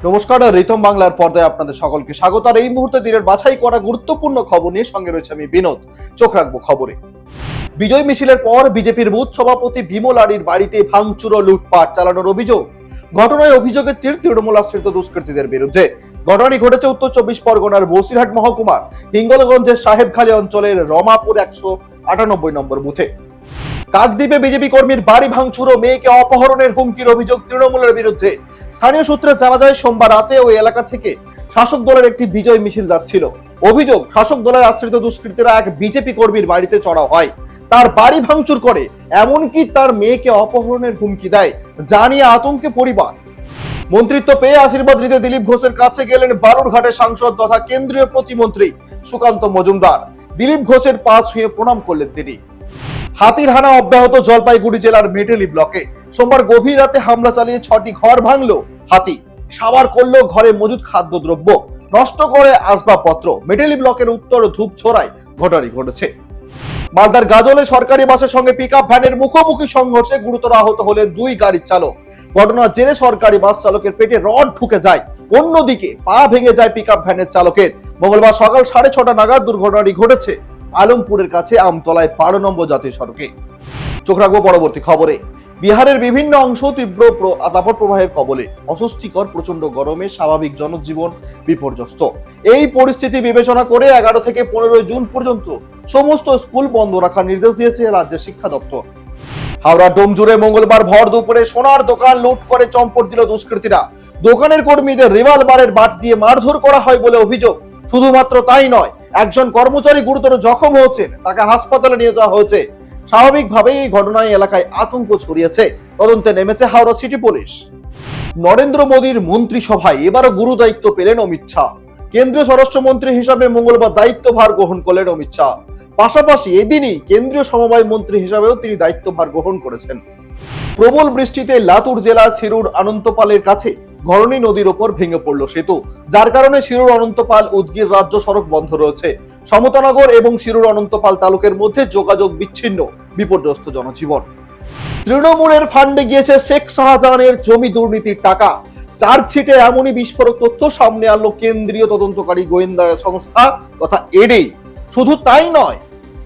নমস্কার, রিতম বাংলার পর্দায় আপনাদের সকলকে স্বাগত। আর এই মুহূর্তে দিনের বাছাই করা গুরুত্বপূর্ণ খবর নিয়ে সঙ্গে রয়েছে আমি বিনোদ। চোখ রাখব খবরে। বিজয় মিছিলের পর বিজেপির বুথ সভাপতি বিমল আড়ির বাড়িতে ভাঙচুর ও লুটপাট চালানোর অভিযোগ। ঘটনায় অভিযোগের তীর তৃণমূল আশ্রিত দুষ্কৃতীদের বিরুদ্ধে। ঘটনাটি ঘটেছে উত্তর চব্বিশ পরগনার বসিরহাট মহকুমার হিঙ্গলগঞ্জের সাহেবখালী অঞ্চলের রমাপুর একশো আটানব্বই নম্বর বুথে। কাকদ্বীপে বিজেপি কর্মীর বাড়ি ভাঙচুর ও মেয়েকে অপহরণের হুমকির অভিযোগ তৃণমূলের বিরুদ্ধে। স্থানীয় সূত্রে জানা যায়, সোমবার রাতে ওই এলাকা থেকে শাসক দলের একটি বিজয় মিছিল যাচ্ছিল। অভিযোগ, শাসক দলের আশ্রিত দুষ্কৃতীরা এক বিজেপি কর্মীর বাড়িতে চড়াও হয়। তার বাড়ি ভাঙচুর করে, এমনকি তার মেয়েকে অপহরণের হুমকি দেয়। জানিয়ে আতঙ্কে পরিবার। মন্ত্রিত্ব পেয়ে আশীর্বাদ নিতে দিলীপ ঘোষের কাছে গেলেন বালুরঘাটের সাংসদ তথা কেন্দ্রীয় প্রতিমন্ত্রী সুকান্ত মজুমদার। দিলীপ ঘোষের পা ছুঁয়ে প্রণাম করলেন তিনি। হাতির হানা অব্যাহত জলপাইগুড়ি জেলার মেটেলি ব্লকে। সোমবার গভীর রাতে হামলা চালিয়ে ছটি ঘর ভাঙলো হাতি। সাবার করল ঘরে মজুদ খাদ্যদ্রব্য। নষ্ট করে আসবাবপত্র। মেটেলি ব্লকের উত্তর ধূপছড়ায় ঘটনাটি ঘটেছে। মালদার গাজলে সরকারি বাসের সঙ্গে পিকআপ ভ্যানের মুখোমুখি সংঘর্ষে গুরুতর আহত হলে দুই গাড়ির চালক। ঘটনার জেরে সরকারি বাস চালকের পেটে রড ঢুকে যায়। অন্যদিকে পা ভেঙে যায় পিকআপ ভ্যানের চালকের। মঙ্গলবার সকাল সাড়ে ছটা নাগাদ দুর্ঘটনাটি ঘটেছে। আলমপুরের কাছে আমতলায় বারো নম্বর জাতীয় সড়কে। চোখ রাখব পরবর্তী খবরে। বিহারের বিভিন্ন অংশ তীব্র প্র- প্রবাহের কবলে। অস্বস্তিকর প্রচণ্ড গরমে স্বাভাবিক জনজীবন বিপর্যস্ত। এই পরিস্থিতি বিবেচনা করে এগারো থেকে পনেরোই জুন পর্যন্ত সমস্ত স্কুল বন্ধ রাখার নির্দেশ দিয়েছে রাজ্যের শিক্ষা দপ্তর। হাওড়া ডোম জুড়ে মঙ্গলবার ভর দুপুরে সোনার দোকান লুট করে চম্পট দিল দুষ্কৃতীরা। দোকানের কর্মীদের রিভলভারের বাট দিয়ে মারধর করা হয় বলে অভিযোগ। শুধুমাত্র তাই নয় একজন কর্মচারী গুরুতর জখম হয়েছেন তাকে হাসপাতালে নিয়ে যাওয়া হয়েছে। স্বাভাবিকভাবেই এই ঘটনায় এলাকায় আতঙ্ক ছড়িয়েছে। তদন্তে নেমেছে হাওড়া সিটি পুলিশ। নরেন্দ্র মোদীর মন্ত্রিসভায় এবারও গুরু দায়িত্ব পেলেন অমিত শাহ। কেন্দ্রীয় স্বরাষ্ট্রমন্ত্রী হিসাবে মঙ্গলবার দায়িত্বভার গ্রহণ করলেন অমিত শাহ। পাশাপাশি এদিনই কেন্দ্রীয় সমবায় মন্ত্রী হিসাবেও তিনি দায়িত্বভার গ্রহণ করেছেন। প্রবল বৃষ্টিতে লাতুর জেলার শিরুর অনন্তপালের কাছে ঘরণী নদীর ওপর ভেঙে পড়ল সেতু, যার কারণে শিরুর অনন্তপাল উদগির রাজ্য সড়ক বন্ধ রয়েছে। সমতানগর এবং শিরুর অনন্তপাল তালুকের মধ্যে যোগাযোগ বিচ্ছিন্ন, বিপর্যস্ত জনজীবন। তৃণমূলের ফান্ডে গিয়েছে শেখ শাহজাহানের জমি দুর্নীতির টাকা। চার্জশিটে এমনই বিস্ফোরক তথ্য সামনে আনলো কেন্দ্রীয় তদন্তকারী গোয়েন্দা সংস্থা তথা এডি। শুধু তাই নয়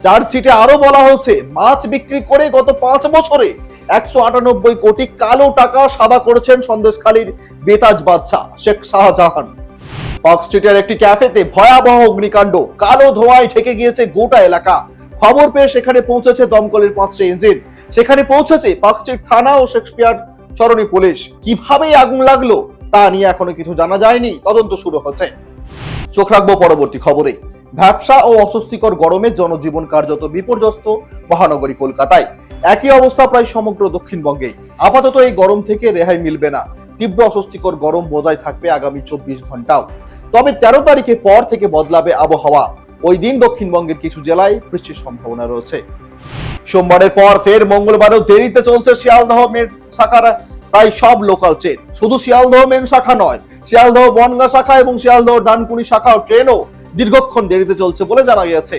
চার্জশিটে আরও বলা হয়েছে, মাছ বিক্রি করে গত পাঁচ বছরে একশো আটানব্বই কোটি কালো টাকা সাদা করেছেন সন্দেশখালীর বেতাজ বাদশাহ, শেখ শাহজাহান। পার্ক স্ট্রিটের একটি ক্যাফেতে ভয়াবহ অগ্নিকাণ্ড, কালো ধোঁয়ায় ঢেকে গিয়েছে গোটা এলাকা। খবর পেয়ে সেখানে পৌঁছেছে দমকলের পাঁচটি ইঞ্জিন সেখানে পৌঁছেছে পার্ক স্ট্রিট থানা ও শেক্সপিয়ার সরণি পুলিশ। কীভাবে আগুন লাগল তা নিয়ে এখনও কিছু জানা যায়নি। তদন্ত শুরু হচ্ছে। চোখ রাখব পরবর্তী খবরে। ব্যবসা ও অস্বস্তিকর গরমে জনজীবন কার্যত বিপর্যস্ত মহানগরী কলকাতায়। একই অবস্থা প্রায় সমগ্র দক্ষিণবঙ্গে আপাতত এই গরম থেকে রেহাই মিলবে না। তীব্র অস্বস্তিকর গরম বজায় থাকবে আগামী চব্বিশ ঘন্টাও তবে তেরো তারিখের পর থেকে বদলাবে আবহাওয়া। ওই দিন দক্ষিণবঙ্গের কিছু জেলায় বৃষ্টির সম্ভাবনা রয়েছে। সোমবারের পর ফের মঙ্গলবারও দেরিতে চলছে শিয়ালদহ মেন শাখার প্রায় সব লোকাল ট্রেন শুধু শিয়ালদহ মেন শাখা নয়, শিয়ালদহ বনগা শাখা এবং শিয়ালদহ ডানকুনি শাখাও ট্রেনও দীর্ঘক্ষণ দেরিতে চলছে বলে জানা গিয়েছে।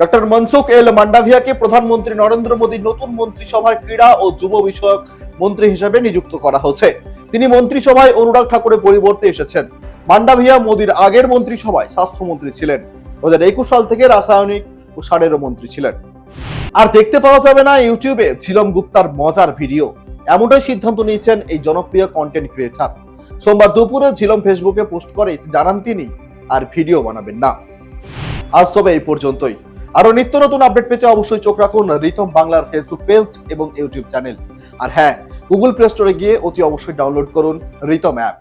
ডক্টর মনসুখ এল মান্ডাভিয়াকে প্রধানমন্ত্রী নরেন্দ্র মোদীর নতুন মন্ত্রিসভার ক্রীড়া ও যুব বিষয়ক মন্ত্রী হিসেবে নিযুক্ত করা হয়েছে। তিনি মন্ত্রিসভায় অনুরাগ ঠাকুরের পরিবর্তে এসেছেন। মান্ডাভিয়া মোদীর আগের মন্ত্রিসভায় স্বাস্থ্যমন্ত্রী ছিলেন। দু হাজার একুশ সাল থেকে রাসায়নিক ও সারেরও মন্ত্রী ছিলেন। আর দেখতে পাওয়া যাবে না ইউটিউবে ঝিলম গুপ্তার মজার ভিডিও। এমনটাই সিদ্ধান্ত নিয়েছেন এই জনপ্রিয় কন্টেন্ট ক্রিয়েটার সোমবার দুপুরে ঝিলম ফেসবুকে পোস্ট করে জানান তিনি, আর ভিডিও বানাবেন না। আজ তবে এই পর্যন্তই। আরও নিত্য নতুন আপডেট পেতে অবশ্যই চোখ রাখুন রিথম বাংলার ফেসবুক পেজ এবং ইউটিউব চ্যানেল আর হ্যাঁ গুগল প্লে স্টোরে গিয়ে অতি অবশ্যই ডাউনলোড করুন রিথম অ্যাপ